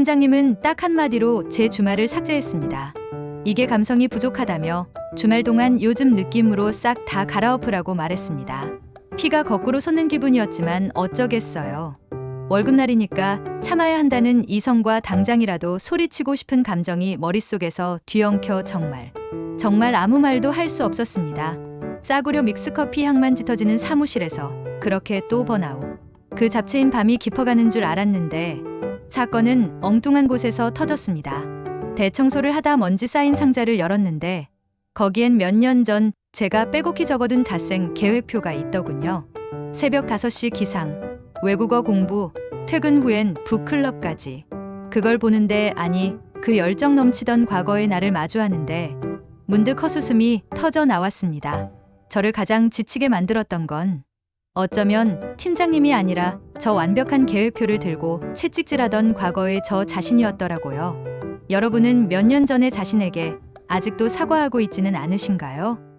팀장님은 딱 한마디로 제 주말을 삭제했습니다. 이게 감성이 부족하다며 주말 동안 요즘 느낌으로 싹 다 갈아엎으라고 말했습니다. 피가 거꾸로 솟는 기분이었지만 어쩌겠어요. 월급날이니까 참아야 한다는 이성과 당장이라도 소리치고 싶은 감정이 머릿속에서 뒤엉켜 정말. 정말 아무 말도 할 수 없었습니다. 싸구려 믹스커피 향만 짙어지는 사무실에서 그렇게 또 번아웃. 그 잡채인 밤이 깊어가는 줄 알았는데 사건은 엉뚱한 곳에서 터졌습니다. 대청소를 하다 먼지 쌓인 상자를 열었는데 거기엔 몇 년 전 제가 빼곡히 적어둔 갓생 계획표가 있더군요. 새벽 5시 기상, 외국어 공부, 퇴근 후엔 북클럽까지. 그걸 보는데 아니 그 열정 넘치던 과거의 나를 마주하는데 문득 헛웃음이 터져 나왔습니다. 저를 가장 지치게 만들었던 건 어쩌면 팀장님이 아니라 저 완벽한 계획표를 들고 채찍질하던 과거의 저 자신이었더라고요. 여러분은 몇 년 전의 자신에게 아직도 사과하고 있지는 않으신가요?